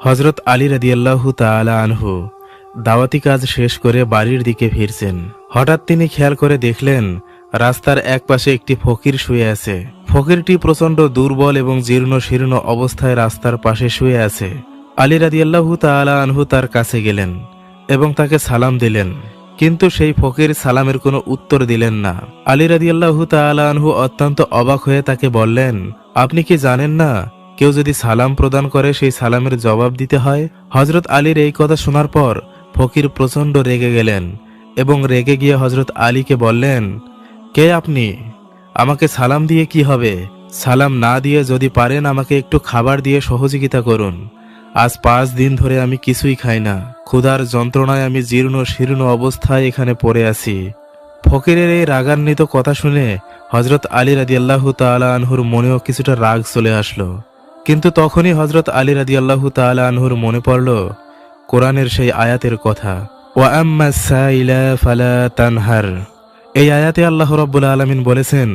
হজরত আলী রাদিয়াল্লাহু তাআলা আনহু দাওয়াতি কাজ শেষ করে বাড়ির দিকে ফিরছেন। হঠাৎ তিনি খেয়াল করে দেখলেন, রাস্তার একপাশে একটি ফকির শুয়ে আছে। ফকিরটি প্রচণ্ড দুর্বল এবং জীর্ণ শীর্ণ অবস্থায় রাস্তার পাশে শুয়ে আছে। আলী রাদিয়াল্লাহু তাআলা আনহু তার কাছে গেলেন এবং তাকে সালাম দিলেন, কিন্তু সেই ফকির সালামের কোনো উত্তর দিলেন না। আলী রাদিয়াল্লাহু তাআলা আনহু অত্যন্ত অবাক হয়ে তাকে বললেন, আপনি কি জানেন না কেউ যদি সালাম প্রদান করে, সেই সালামের জবাব দিতে হয়। হজরত আলীর এই কথা শোনার পর ফকির প্রচণ্ড রেগে গেলেন এবং রেগে গিয়ে হজরত আলীকে বললেন, কে আপনি? আমাকে সালাম দিয়ে কি হবে? সালাম না দিয়ে যদি পারেন, আমাকে একটু খাবার দিয়ে সহযোগিতা করুন। আজ পাঁচ দিন ধরে আমি কিছুই খাই না। ক্ষুধার যন্ত্রণায় আমি জীর্ণ শীর্ণ অবস্থায় এখানে পড়ে আছি। ফকিরের এই রাগান্বিত কথা শুনে হজরত আলী রাদি আল্লাহ তালা আনহুর মনেও কিছুটা রাগ চলে আসলো। কিন্তু তখনই হজরত আলী রাদি আল্লাহ তালা আনহুর মনে পড়ল, কোরআনের সেই আয়াতের কথা। ফালা তানহার। এই আয়াতে আল্লাহ রব্বুল আলমিন বলেছেন,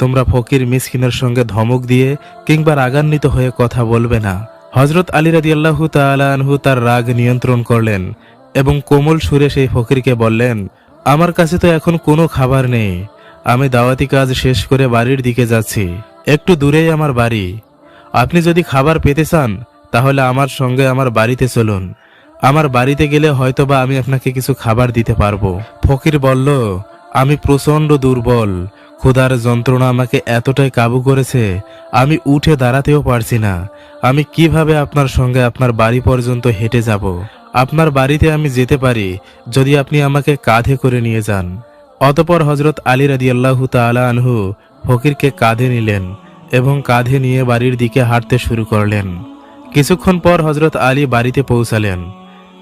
তোমরা ফকির মিসকিনের সঙ্গে ধমক দিয়ে কিংবা রাগান্বিত হয়ে কথা বলবে না। হজরত আলী রাদি আল্লাহ আনহু তার রাগ নিয়ন্ত্রণ করলেন এবং কোমল সুরে সেই ফকিরকে বললেন, আমার কাছে তো এখন কোনো খাবার নেই। আমি দাওয়াতি কাজ শেষ করে বাড়ির দিকে যাচ্ছি। একটু দূরেই আমার বাড়ি। আপনি যদি খাবার পেতে চান, তাহলে আমার সঙ্গে আমার বাড়িতে চলুন। আমার বাড়িতে গেলে হয়তোবা আমি আপনাকে কিছু খাবার দিতে পারব। ফকির বলল, আমি প্রচণ্ড দুর্বল। ক্ষুধার যন্ত্রণা আমাকে এতটাই কাবু করেছে, আমি উঠে দাঁড়াতেও পারছি না। আমি কীভাবে আপনার সঙ্গে আপনার বাড়ি পর্যন্ত হেঁটে যাব? আপনার বাড়িতে আমি যেতে পারি, যদি আপনি আমাকে কাঁধে করে নিয়ে যান। অতপর হজরত আলী রাদি আল্লাহ তালা আনহু ফকিরকে কাঁধে নিলেন। এবং কাঁধে নিয়ে বাড়ির দিকে হাঁটতে শুরু করলেন। কিছুক্ষণ পর হজরত আলী বাড়িতে পৌঁছালেন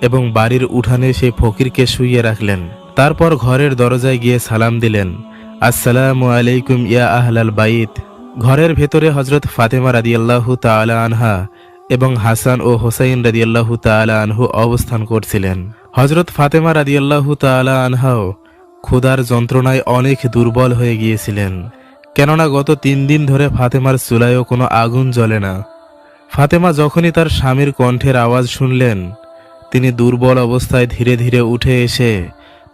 এবং বাড়ির উঠানে সেই ফকিরকে শুইয়ে রাখলেন। তারপর ঘরের দরজায় গিয়ে সালাম দিলেন, আসসালামু আলাইকুম ইয়া আহলাল বাইত। ঘরের ভেতরে হজরত ফাতেমা রাদিয়াল্লাহু তাআলা আনহা এবং হাসান ও হোসাইন রাদিয়াল্লাহু তাআলা আনহু অবস্থান করছিলেন। হজরত ফাতেমা রাদিয়াল্লাহু তাআলা আনহাও ক্ষুধার যন্ত্রণায় অনেক দুর্বল হয়ে গিয়েছিলেন। কেননা গত তিন দিন ধরে ফাতেমার চুলায়ও কোনো আগুন জ্বলে না। ফাতেমা যখনই তার স্বামীর কণ্ঠের আওয়াজ শুনলেন, তিনি দুর্বল অবস্থায় ধীরে ধীরে উঠে এসে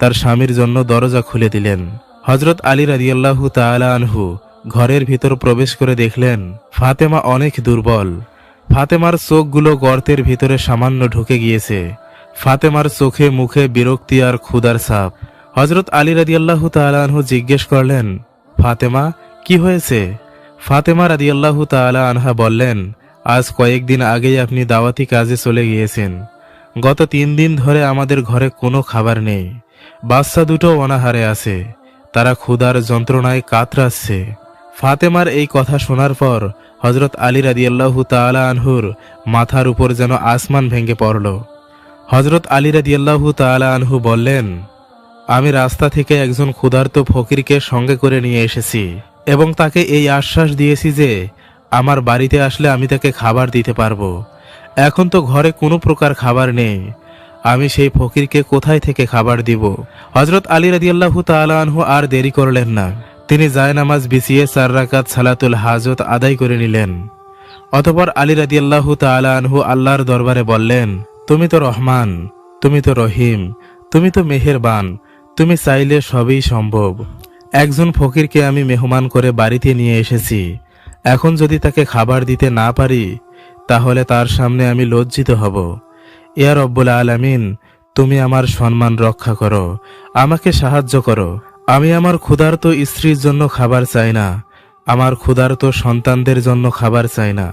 তার স্বামীর জন্য দরজা খুলে দিলেন। হজরত আলী রাদিয়াল্লাহু তাআলা আনহু ঘরের ভিতর প্রবেশ করে দেখলেন, ফাতেমা অনেক দুর্বল। ফাতেমার চোখগুলো গর্তের ভিতরে সামান্য ঢুকে গিয়েছে। ফাতেমার চোখে মুখে বিরক্তি আর ক্ষুদার সাপ হজরত আলী রাদিয়াল্লাহু তাআলা আনহু জিজ্ঞেস করলেন, ফাতেমা কি হয়েছে? ফাতেমা রাদিয়াল্লাহু তাআলা আনহা বললেন, আজ কয়েকদিন আগেই আপনি দাওয়াতি কাজে চলে গিয়েছেন। গত তিন দিন ধরে আমাদের ঘরে কোনো খাবার নেই। বাচ্চা দুটো অনাহারে আছে। তারা ক্ষুধার যন্ত্রণায় কাতরাচ্ছে। ফাতেমার এই কথা শোনার পর হজরত আলী রাদিয়াল্লাহু তাআলা আনহুর মাথার উপর যেন আসমান ভেঙে পড়ল। হজরত আলী রাদিয়াল্লাহু তাআলা আনহু বললেন, আমি রাস্তা থেকে একজন ক্ষুধার্ত ফকিরকে সঙ্গে করে নিয়ে এসেছি। এবং তাকে এই আশ্বাস দিয়েছি যে, আমার বাড়িতে আসলে আমি তাকে খাবার দিতে পারব। এখন তো ঘরে কোনো প্রকার খাবার নেই। আমি সেই ফকিরকে কোথায় থেকে খাবার দিব? হজরত আলী রাদিয়াল্লাহু তাআলা আনহু আর দেরি করলেন না। তিনি জায় নামাজ বিছিয়ে চার রাকাত সালাতুল হাজত আদায় করে নিলেন। অতপর আলী রাদিয়াল্লাহু তাআলা আল্লাহর দরবারে বললেন, তুমি তো রহমান, তুমি তো রহিম, তুমি তো মেহেরবান, তুমি চাইলে সবই সম্ভব। একজন ফকিরকে আমি মেহমান করে বাড়িতে নিয়ে এসেছি। এখন যদি তাকে খাবার দিতে না পারি, তাহলে তার সামনে আমি লজ্জিত হব। ইয়া রব্বুল আলামিন, তুমি আমার সম্মান রক্ষা করো, আমাকে সাহায্য করো। আমি আমার ক্ষুধার্ত স্ত্রীর জন্য খাবার চাই না, আমার ক্ষুধার্ত সন্তানদের জন্য খাবার চাই না।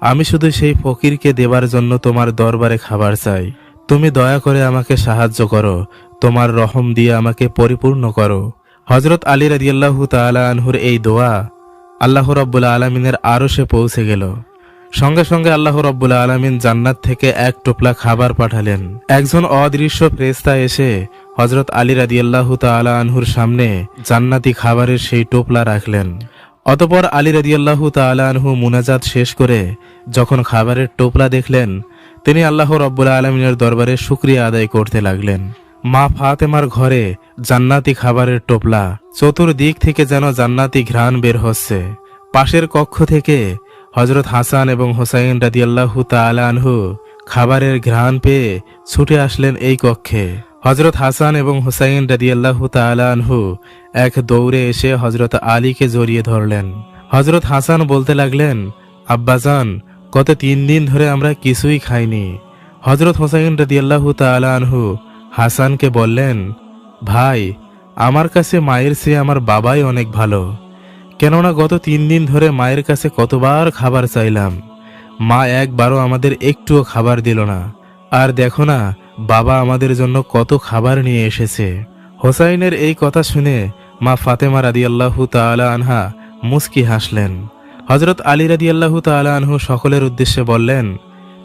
আমি শুধু সেই ফকিরকে দেবার জন্য তোমার দরবারে খাবার চাই। তুমি দয়া করে আমাকে সাহায্য করো, তোমার রহম দিয়ে আমাকে পরিপূর্ণ করো। হজরত আলী রাদিয়াল্লাহু তাআলা আনহুর এই দোয়া আল্লাহ রব্বুল আলমিনের আরও সে পৌঁছে গেল। সঙ্গে সঙ্গে আল্লাহ রব্বুল আলমিন জান্নাত থেকে এক টোপলা খাবার পাঠালেন। একজন অদৃশ্য ফ্রেস্তা এসে হজরত আলী রাদিয়াল্লাহু তাআলা আনহুর সামনে জান্নাতি খাবারের সেই টোপলা রাখলেন। অতপর আলী রাদিয়াল্লাহু তাআলা আনহু মুনাজাত শেষ করে যখন খাবারের টোপলা দেখলেন, তিনি আল্লাহ রব্বুল আলমিনের দরবারে শুক্রিয়া আদায় করতে লাগলেন। মা ফাতেমার ঘরে জান্নাতি খাবারের টোপলা। চতুর্দিক থেকে যেন জান্নাতি ঘ্রাণ বের হচ্ছে। পাশের কক্ষ থেকে হজরত হাসান এবং হোসাইন রাদিয়াল্লাহু তাআলা আনহু খাবারের ঘ্রাণ পেয়ে ছুটে আসলেন এই কক্ষে। হজরত হাসান এবং হুসাইন রাদিয়াল্লাহু তাআলা আনহু এক দৌড়ে এসে হজরত আলীকে জড়িয়ে ধরলেন। হজরত হাসান বলতে লাগলেন আব্বাজান গত তিন দিন ধরে আমরা কিছুই খাইনি। হজরত হোসাইন রাদিয়াল্লাহু তাআলা আনহু হাসানকে বললেন, ভাই, আমার কাছে মায়ের চেয়ে আমার বাবাই অনেক ভালো। কেননা গত তিন দিন ধরে মায়ের কাছে কতবার খাবার চাইলাম। মা একবারও আমাদের একটুও খাবার দিল না। আর দেখো না, বাবা আমাদের জন্য কত খাবার নিয়ে এসেছে। হোসাইনের এই কথা শুনে মা ফাতেমা রাদিয়াল্লাহু তাআলা আনহা মুস্কি হাসলেন। হজরত আলী রাদিয়াল্লাহু তাআলা আনহু সকলের উদ্দেশ্যে বললেন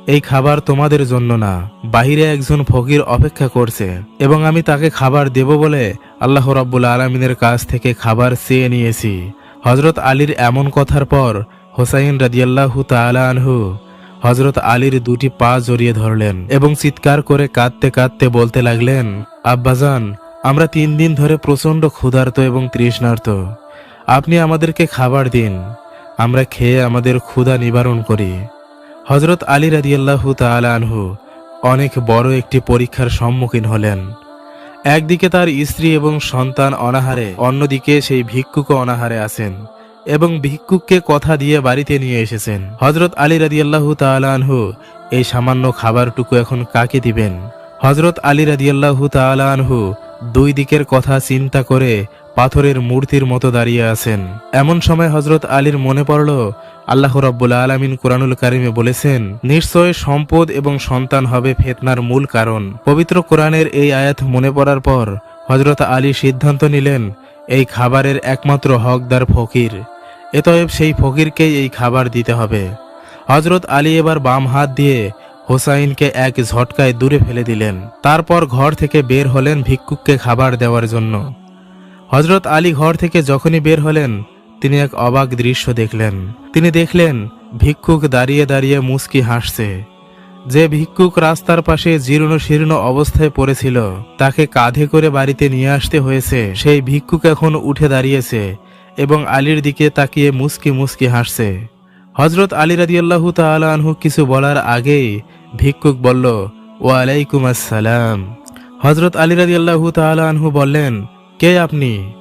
এই খাবার তোমাদের জন্য না, বাহিরে একজন ফকির অপেক্ষা করছে, এবং আমি তাকে খাবার দেব বলে আল্লাহ রাব্বুল আলমিনের কাছ থেকে খাবার চেয়ে নিয়েছি। হজরত আলীর এমন কথার পর হোসাইন রাদিয়াল্লাহু তাআলা আনহু হজরত আলীর দুটি পা জড়িয়ে ধরলেন এবং চিৎকার করে কাঁদতে কাঁদতে বলতে লাগলেন, আব্বাজান, আমরা তিন দিন ধরে প্রচণ্ড ক্ষুধার্ত এবং তৃষ্ণার্ত। আপনি আমাদেরকে খাবার দিন। আমরা খেয়ে আমাদের ক্ষুধা নিবারণ করি। হজরত আলী রাদিয়াল্লাহু তাআলা আনহু অনেক বড় একটি পরীক্ষার সম্মুখীন হলেন। একদিকে তার স্ত্রী এবং সন্তান অনাহারে, অন্যদিকে সেই ভিক্ষুকও অনাহারে আছেন এবং ভিক্ষুককে কথা দিয়ে বাড়িতে নিয়ে এসেছেন। হজরত আলী রাদিয়াল্লাহু তাআলা আনহু এই সামান্য খাবারটুকু এখন কাকে দিবেন? হজরত আলী রাদিয়াল্লাহু তাআলা আনহু দুই দিকের কথা চিন্তা করে পাথরের মূর্তির মতো দাঁড়িয়ে আছেন। এমন সময় হজরত আলীর মনে পড়ল আল্লাহ রব্বুল আলমিন কোরআনুল কারিমে বলেছেন, নিশ্চয় সম্পদ এবং সন্তান হবে ফেতনার মূল কারণ। পবিত্র কোরআনের এই আয়াত মনে পড়ার পর হজরত আলী সিদ্ধান্ত নিলেন, এই খাবারের একমাত্র হকদার ফকির। এতএব সেই ফকিরকেই এই খাবার দিতে হবে। হজরত আলী এবার বাম হাত দিয়ে হোসাইনকে এক ঝটকায় দূরে ফেলে দিলেন। তারপর ঘর থেকে বের হলেন ভিক্ষুককে খাবার দেওয়ার জন্য। হজরত আলী ঘর থেকে যখনই বের হলেন তিনি এক অবাক দৃশ্য দেখলেন। তিনি দেখলেন, ভিক্ষুক দাঁড়িয়ে দাঁড়িয়ে মুস্কি হাসছে। যে ভিক্ষুক রাস্তার পাশে জীর্ণ শীর্ণ অবস্থায় পড়েছিল, তাকে কাঁধে করে বাড়িতে নিয়ে আসতে হয়েছে। সেই ভিক্ষুক এখন উঠে দাঁড়িয়েছে এবং আলীর দিকে তাকিয়ে মুস্কি মুস্কি হাসছে। হজরত আলী রাদিয়াল্লাহু তাআলা আনহু কিছু বলার আগেই ভিক্ষুক বলল, ওয়ালাইকুম আসসালাম। হজরত আলী রাদিয়াল্লাহু তাআলা আনহু বললেন, কে আপনি?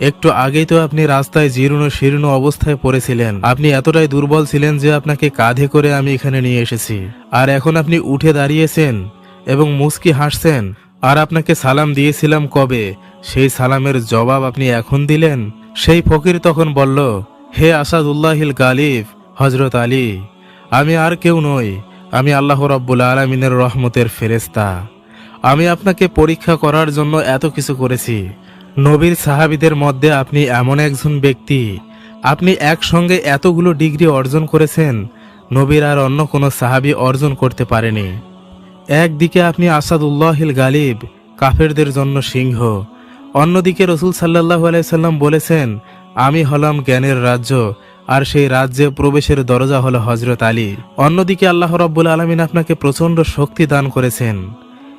একটু আগেই তো আপনি রাস্তায় জীর্ণ শীর্ণ অবস্থায় পড়েছিলেন। আপনি এতটাই দুর্বল ছিলেন যে আপনাকে কাঁধে করে আমি এখানে নিয়ে এসেছি। আর এখন আপনি উঠে দাঁড়িয়েছেন এবং মুস্কি হাসছেন। আর আপনাকে সালাম দিয়েছিলাম কবে? সেই সালামের জবাব আপনি এখন দিলেন? সেই ফকির তখন বলল, হে আসাদুল্লাহিল গালিব হজরত আলী, আমি আর কেউ নই। আমি আল্লাহ রব্বুল আলমিনের রহমতের ফেরেস্তা আমি আপনাকে পরীক্ষা করার জন্য এত কিছু করেছি। নবীর সাহাবিদের মধ্যে আপনি এমন একজন ব্যক্তি। আপনি একসঙ্গে এতগুলো ডিগ্রি অর্জন করেছেন, নবীর আর অন্য কোনো সাহাবি অর্জন করতে পারেনি। একদিকে আপনি আসাদুল্লাহিল গালিব, কাফেরদের জন্য সিংহ। অন্যদিকে রসুল সাল্লাহ আলাইসাল্লাম বলেছেন, আমি হলাম জ্ঞানের রাজ্য, আর সেই রাজ্যে প্রবেশের দরজা হলো হজরত আলী। অন্যদিকে আল্লাহ রব্বুল আলমিন আপনাকে প্রচণ্ড শক্তি দান করেছেন।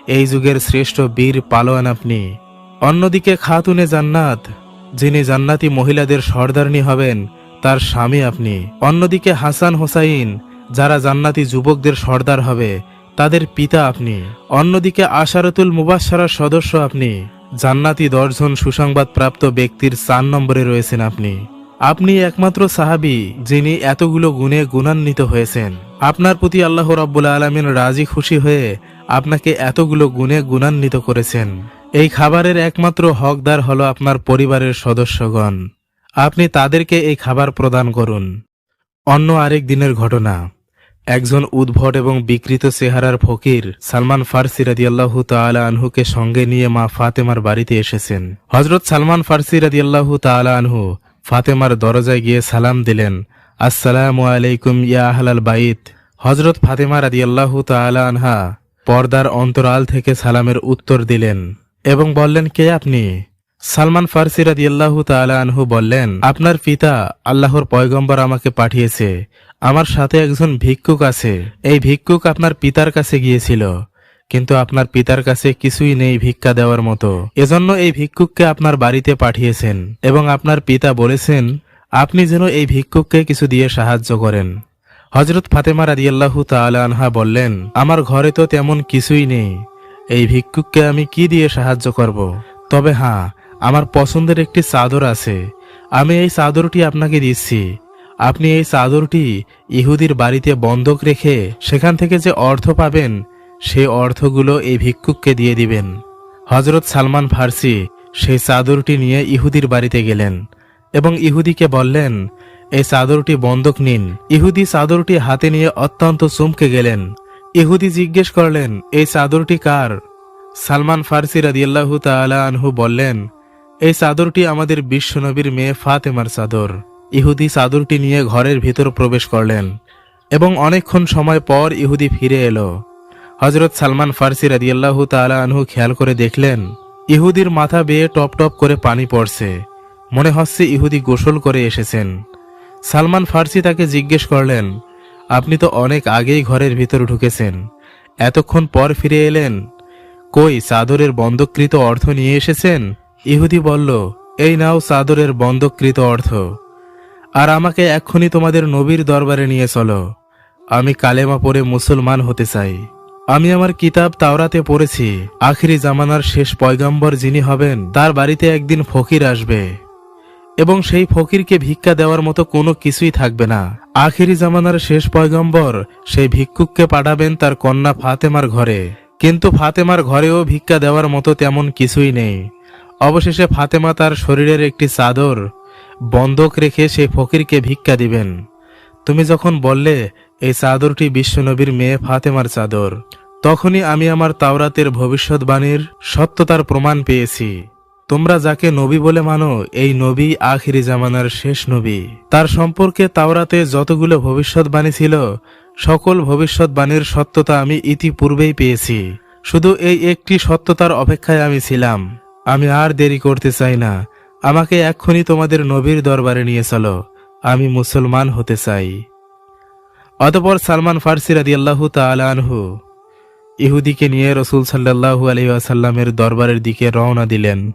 এই যুগের শ্রেষ্ঠ বীর পালোয়ান আপনি। অন্যদিকে খাতুনে জান্নাত, যিনি জান্নাতি মহিলাদের সর্দারনি হবেন, তার স্বামী আপনি। অন্যদিকে হাসান হোসাইন, যারা জান্নাতি যুবকদের সর্দার হবে, তাদের পিতা আপনি। অন্যদিকে আশারতুল মুবাসারার সদস্য আপনি, জান্নাতি দর্শন সুসংবাদ প্রাপ্ত ব্যক্তির চার নম্বরে রয়েছেন আপনি। আপনি একমাত্র সাহাবি, যিনি এতগুলো গুণে গুণান্বিত হয়েছেন। আপনার প্রতি আল্লাহ রব্বুল আলমিন রাজি খুশি হয়ে আপনাকে এতগুলো গুণে গুণান্বিত করেছেন। এই খাবারের একমাত্র হকদার হলো আপনার পরিবারের সদস্যগণ। আপনি তাদেরকে এই খাবার প্রদান করুন। অন্য আরেক দিনের ঘটনা। একজন উদ্ভট এবং বিকৃত চেহারার ফকির সালমান ফার্সি রাদিয়াল্লাহু তাআলা আনহুকে সঙ্গে নিয়ে মা ফাতেমার বাড়িতে এসেছেন। হজরত সালমান ফার্সি রাদিয়াল্লাহু তাআলা আনহু ফাতেমার দরজায় গিয়ে সালাম দিলেন, আসসালামু আলাইকুম ইয়া আহলাল বাইত। হজরত ফাতেমা রাদিয়াল্লাহু তাআলা আনহা পর্দার অন্তরাল থেকে সালামের উত্তর দিলেন এবং বললেন, কে আপনি? সালমান ফার্সি রাদিয়াল্লাহু তাআলা আনহু বললেন, আপনার পিতা আল্লাহর পয়গম্বর আমাকে পাঠিয়েছে। আমার সাথে একজন ভিক্ষুক আছে। এই ভিক্ষুক আপনার পিতার কাছে গিয়েছিল, কিন্তু আপনার পিতার কাছে কিছুই নেই ভিক্ষা দেওয়ার মতো। এজন্য এই ভিক্ষুককে আপনার বাড়িতে পাঠিয়েছেন এবং আপনার পিতা বলেছেন, আপনি যেন এই ভিক্ষুককে কিছু দিয়ে সাহায্য করেন। হজরত ফাতেমা রাদিয়াল্লাহু তাআলা আনহা বললেন, আমার ঘরে তো তেমন কিছুই নেই। এই ভিক্ষুককে আমি কি দিয়ে সাহায্য করব? তবে হ্যাঁ আমার পছন্দের একটি চাদর আছে। আমি এই চাদরটি আপনাকে দিচ্ছি। আপনি এই চাদরটি ইহুদির বাড়িতে বন্ধক রেখে সেখান থেকে যে অর্থ পাবেন সেই অর্থগুলো এই ভিক্ষুককে দিয়ে দিবেন। হজরত সালমান ফার্সি সেই চাদরটি নিয়ে ইহুদির বাড়িতে গেলেন এবং ইহুদিকে বললেন, এই চাদরটি বন্ধক নিন। ইহুদি চাদরটি হাতে নিয়ে অত্যন্ত চমকে গেলেন। ইহুদি জিজ্ঞেস করলেন, এই চাদরটি কার? সালমান ফার্সি রাদিয়াল্লাহু তাআলা আনহু বললেন, এই চাদরটি আমাদের বিশ্বনবীর মেয়ে ফাতেমার চাদর। ইহুদি চাদরটি নিয়ে ঘরের ভিতর প্রবেশ করলেন এবং অনেকক্ষণ সময় পর ইহুদি ফিরে এলো। হজরত সালমান ফার্সি রাদিয়াল্লাহু তাআলা আনহু খেয়াল করে দেখলেন, ইহুদির মাথা বেয়ে টপ টপ করে পানি পড়ছে। মনে হচ্ছে ইহুদি গোসল করে এসেছেন। সালমান ফার্সি তাকে জিজ্ঞেস করলেন আপনি তো অনেক আগেই ঘরের ভিতর ঢুকেছেন। এতক্ষণ পর ফিরে এলেন। কই চাদরের বন্ধকৃত অর্থ নিয়ে এসেছেন? ইহুদি বলল, এই নাও চাদরের বন্ধকৃত অর্থ। আর আমাকে এক্ষুনি তোমাদের নবীর দরবারে নিয়ে চলো। আমি কালেমা পড়ে মুসলমান হতে চাই। আমি আমার কিতাব তাওরাতে পড়েছি। আখিরি জামানার শেষ পয়গাম্বর যিনি হবেন, তার বাড়িতে একদিন ফকির আসবে। এবং সেই ফকিরকে ভিক্ষা দেওয়ার মতো কোনো কিছুই থাকবে না। আখিরি জামানার শেষ পয়গম্বর সেই ভিক্ষুককে পাঠাবেন তার কন্যা ফাতেমার ঘরে। কিন্তু ফাতেমার ঘরেও ভিক্ষা দেওয়ার মতো তেমন কিছুই নেই। অবশেষে ফাতেমা তার শরীরের একটি চাদর বন্ধক রেখে সেই ফকিরকে ভিক্ষা দিবেন। তুমি যখন বললে, এই চাদরটি বিশ্বনবীর মেয়ে ফাতেমার চাদর, তখনই আমি আমার তাওরাতের ভবিষ্যৎবাণীর সত্যতার প্রমাণ পেয়েছি। তোমরা যাকে নবী বলে মানো, এই নবী আখিরি জামানার শেষ নবী। তার সম্পর্কে তাওরাতে যতগুলো ভবিষ্যৎবাণী ছিল, সকল ভবিষ্যৎবাণীর সত্যতা আমি ইতিপূর্বেই পেয়েছি। শুধু এই একটি সত্যতার অপেক্ষায় আমি ছিলাম। আমি আর দেরি করতে চাই না। আমাকে এক্ষুনি তোমাদের নবীর দরবারে নিয়ে চলো। আমি মুসলমান হতে চাই। অতপর সালমান ফার্সি রাদিয়াল্লাহু তাআলা আনহু ইহুদিকে নিয়ে রসুল সাল্লাল্লাহু আলাইহি ওয়াসাল্লামের দরবারের দিকে রওনা দিলেন।